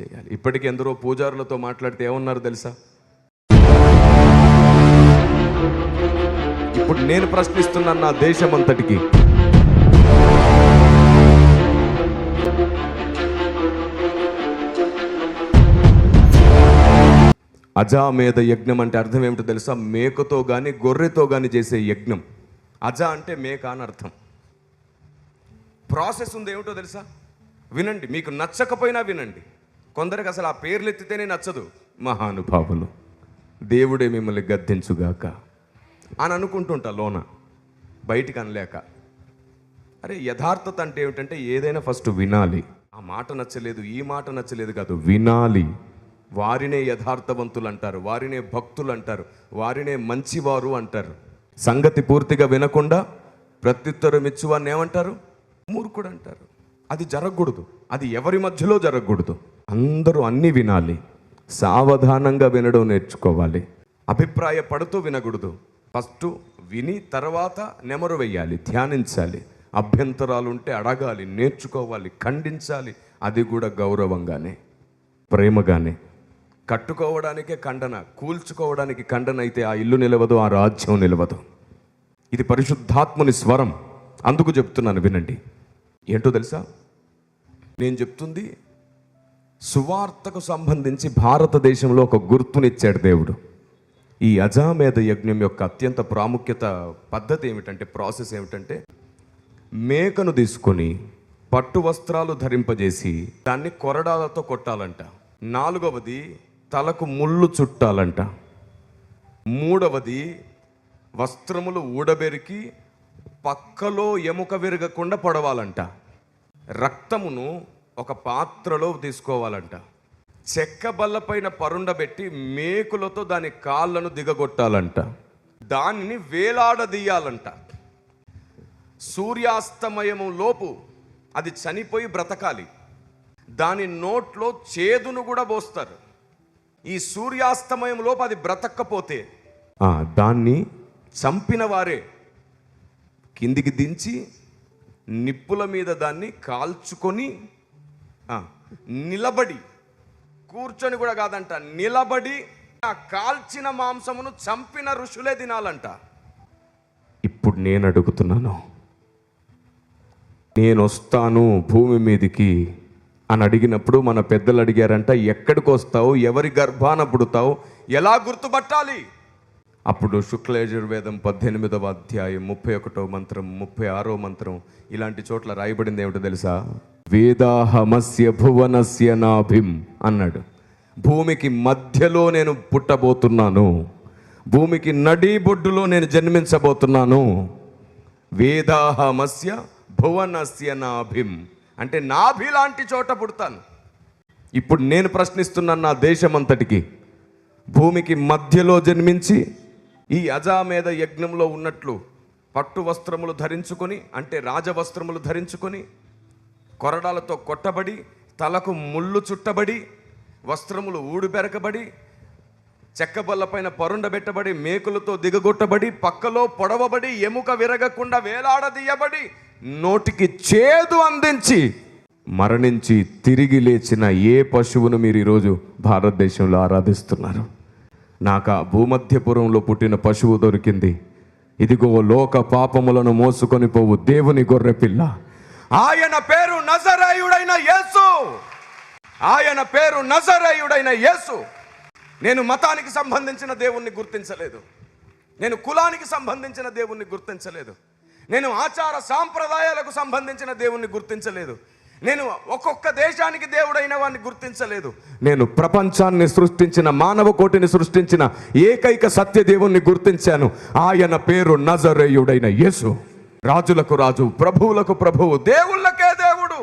చేయాలి. ఇప్పటికి ఎందరో పూజారులతో మాట్లాడితే ఏమన్నారు తెలుసా? ఇప్పుడు నేను ప్రశ్నిస్తున్నాను నా దేశం అంతటికి అజామేధ యజ్ఞం అంటే అర్థం ఏమిటో తెలుసా? మేకతో కానీ గొర్రెతో కానీ చేసే యజ్ఞం. అజా అంటే మేక అని అర్థం. ప్రాసెస్ ఉంది ఏమిటో తెలుసా? వినండి మీకు నచ్చకపోయినా వినండి. కొందరికి అసలు ఆ పేర్లు ఎత్తితేనే నచ్చదు. మహానుభావులు దేవుడే మిమ్మల్ని గద్దించుగాక అని అనుకుంటుంటా లోన బయటికి అనలేక. అరే యథార్థత అంటే ఏమిటంటే ఏదైనా ఫస్ట్ వినాలి. ఆ మాట నచ్చలేదు ఈ మాట నచ్చలేదు కాదు వినాలి. వారినే యథార్థవంతులు అంటారు వారినే భక్తులు అంటారు వారినే మంచివారు అంటారు. సంగతి పూర్తిగా వినకుండా ప్రత్యుత్తరం ఇచ్చువాన్ని ఏమంటారు? మూర్ఖుడు అంటారు అది జరగకూడదు. అది ఎవరి మధ్యలో జరగకూడదు. అందరూ అన్నీ వినాలి. సావధానంగా వినడం నేర్చుకోవాలి. అభిప్రాయపడుతూ వినకూడదు. ఫస్ట్ విని తర్వాత నెమరు వేయాలి ధ్యానించాలి. అభ్యంతరాలు ఉంటే అడగాలి నేర్చుకోవాలి ఖండించాలి. అది కూడా గౌరవంగానే ప్రేమగానే. కట్టుకోవడానికే ఖండన కూల్చుకోవడానికి ఖండన అయితే ఆ ఇల్లు నిలవదు ఆ రాజ్యం నిలవదు. ఇది పరిశుద్ధాత్ముని స్వరం. అందుకు చెప్తున్నాను వినండి. ఏంటో తెలుసా? నేను చెప్తుంది సువార్తకు సంబంధించి భారతదేశంలో ఒక గుర్తునిచ్చాడు దేవుడు. ఈ అజామేధ యజ్ఞం యొక్క అత్యంత ప్రాముఖ్యత పద్ధతి ఏమిటంటే ప్రాసెస్ ఏమిటంటే మేకను తీసుకొని పట్టు వస్త్రాలు ధరింపజేసి దాన్ని కొరడాలతో కొట్టాలంట. నాలుగవది తలకు ముళ్ళు చుట్టాలంట. మూడవది వస్త్రములు ఊడబెరికి పక్కలో ఎముక విరగకుండా పొడవాలంట. రక్తమును ఒక పాత్రలో తీసుకోవాలంట. చెక్క బల్లపైన పరుండబెట్టి మేకులతో దాని కాళ్ళను దిగగొట్టాలంట. దానిని వేలాడదీయాలంట. సూర్యాస్తమయము లోపు అది చనిపోయి బ్రతకాలి. దాని నోట్లో చేదును కూడా పోస్తారు. ఈ సూర్యాస్తమయం లోపు అది బ్రతక్కపోతే దాన్ని చంపిన వారే కిందికి దించి నిప్పుల మీద దాన్ని కాల్చుకొని నిలబడి కూర్చొని కూడా కాదంట నిలబడి కాల్చిన మాంసమును చంపిన ఋషులే తినాలంట. ఇప్పుడు నేను అడుగుతున్నాను నేను వస్తాను భూమి మీదికి అని అడిగినప్పుడు మన పెద్దలు అడిగారంట ఎక్కడికి వస్తావు ఎవరి గర్భాన పుడతావు ఎలా గుర్తుపట్టాలి? అప్పుడు శుక్లయజుర్వేదం పద్దెనిమిదవ అధ్యాయం ముప్పై ఒకటో మంత్రం ముప్పై ఆరో మంత్రం ఇలాంటి చోట్ల రాయబడింది ఏమిటో తెలుసా? వేదాహమస్య భువనస్య నాభిం అన్నాడు. భూమికి మధ్యలో నేను పుట్టబోతున్నాను. భూమికి నడి బొడ్డులో నేను జన్మించబోతున్నాను. వేదాహమస్య భువనస్య నాభిం అంటే నాభి లాంటి చోట పుడతాను. ఇప్పుడు నేను ప్రశ్నిస్తున్నాను నా దేశం అంతటికి భూమికి మధ్యలో జన్మించి ఈ అజామేద యజ్ఞంలో ఉన్నట్లు పట్టు వస్త్రములు ధరించుకొని అంటే రాజవస్త్రములు ధరించుకొని కొరడాలతో కొట్టబడి తలకు ముళ్ళు చుట్టబడి వస్త్రములు ఊడిపెరకబడి చెక్కబల్లపైన పరుండబెట్టబడి మేకులతో దిగగొట్టబడి పక్కలో పొడవబడి ఎముక విరగకుండా వేలాడదీయబడి నోటికి చేదు అందించి మరణించి తిరిగి లేచిన ఏ పశువును మీరు ఈరోజు భారతదేశంలో ఆరాధిస్తున్నారు? నాకు ఆ భూమధ్యపురంలో పుట్టిన పశువు దొరికింది. ఇదిగో లోక పాపములను మోసుకొని పోవు దేవుని గొర్రెపిల్ల. ఆయన పేరు నజరేయుడైన యేసు. ఆయన పేరు నజరేయుడైన యేసు. నేను మతానికి సంబంధించిన దేవుణ్ణి గుర్తించలేదు. నేను కులానికి సంబంధించిన దేవుణ్ణి గుర్తించలేదు. నేను ఆచార సాంప్రదాయాలకు సంబంధించిన దేవుణ్ణి గుర్తించలేదు. నేను ఒక్కొక్క దేశానికి దేవుడైన వాడిని గుర్తించలేదు. నేను ప్రపంచాన్ని సృష్టించిన మానవ కోటిని సృష్టించిన ఏకైక సత్య దేవుణ్ణి గుర్తించాను. ఆయన పేరు నజరేయుడైన యేసు. రాజులకు రాజు ప్రభువులకు ప్రభువు దేవుళ్ళకే దేవుడు.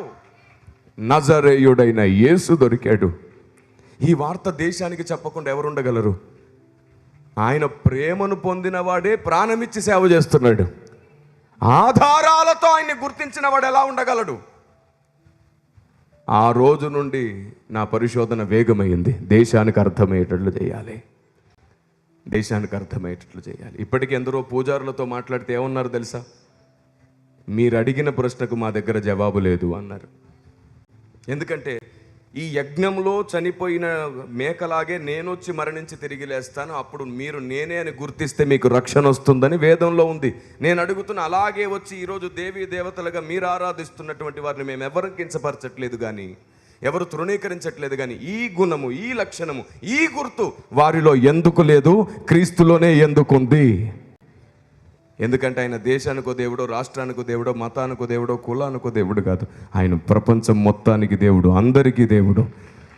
నజరేయుడైన యేసు దొరికాడు. ఈ వార్త దేశానికి చెప్పకుండా ఎవరు ఉండగలరు ఆయన ప్రేమను పొందినవాడే ప్రాణమిచ్చి సేవ చేస్తున్నాడు. ఆధారాలతో ఆయన్ని గుర్తించిన వాడు ఎలా ఉండగలడు? ఆ రోజు నుండి నా పరిశోధన వేగమైంది. దేశానికి అర్థమయ్యేటట్లు చేయాలి. దేశానికి అర్థమయ్యేటట్లు చేయాలి. ఇప్పటికి ఎందరో పూజారులతో మాట్లాడితే ఏమన్నారు తెలుసా? మీరు అడిగిన ప్రశ్నకు మా దగ్గర జవాబు లేదు అన్నారు. ఎందుకంటే ఈ యజ్ఞంలో చనిపోయిన మేకలాగే నేను వచ్చి మరణించి తిరిగి లేస్తాను. అప్పుడు మీరు నేనే అని గుర్తిస్తే మీకు రక్షణ వస్తుందని వేదంలో ఉంది. నేను అడుగుతున్న అలాగే వచ్చి ఈరోజు దేవీ దేవతలుగా మీరు ఆరాధిస్తున్నటువంటి వారిని మేము ఎవరు కించపరచట్లేదు కానీ ఎవరు తృణీకరించట్లేదు కానీ ఈ గుణము ఈ లక్షణము ఈ గుర్తు వారిలో ఎందుకు లేదు? క్రీస్తులోనే ఎందుకుంది? ఎందుకంటే ఆయన దేశానికో దేవుడో రాష్ట్రానికో దేవుడో మతానికో దేవుడో కులానికో దేవుడు కాదు. ఆయన ప్రపంచం మొత్తానికి దేవుడు అందరికీ దేవుడు.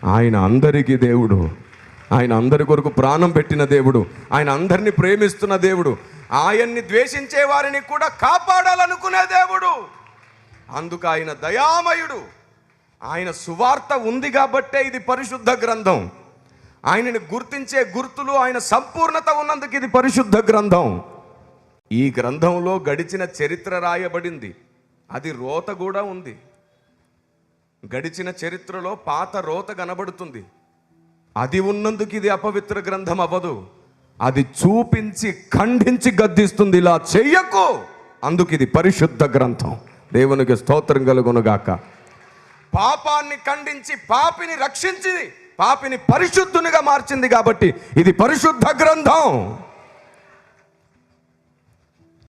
ఆయన అందరికీ దేవుడు. ఆయన అందరి కొరకు ప్రాణం పెట్టిన దేవుడు. ఆయన అందరినీ ప్రేమిస్తున్న దేవుడు. ఆయన్ని ద్వేషించే వారిని కూడా కాపాడాలనుకునే దేవుడు. అందుకు ఆయన దయామయుడు. ఆయన సువార్త ఉంది కాబట్టే ఇది పరిశుద్ధ గ్రంథం. ఆయనని గుర్తించే గుర్తులు ఆయన సంపూర్ణత ఉన్నందుకు ఇది పరిశుద్ధ గ్రంథం. ఈ గ్రంథంలో గడిచిన చరిత్ర రాయబడింది. అది రోత కూడా ఉంది. గడిచిన చరిత్రలో పాత రోత కనబడుతుంది. అది ఉన్నందుకు ఇది అపవిత్ర గ్రంథం అవ్వదు. అది చూపించి ఖండించి గద్దిస్తుంది. ఇలా చెయ్యకు! అందుకు ఇది పరిశుద్ధ గ్రంథం. దేవునికి స్తోత్రం కలుగునుగాక. పాపాన్ని ఖండించి పాపిని రక్షించింది. పాపిని పరిశుద్ధునిగా మార్చింది కాబట్టి ఇది పరిశుద్ధ గ్రంథం.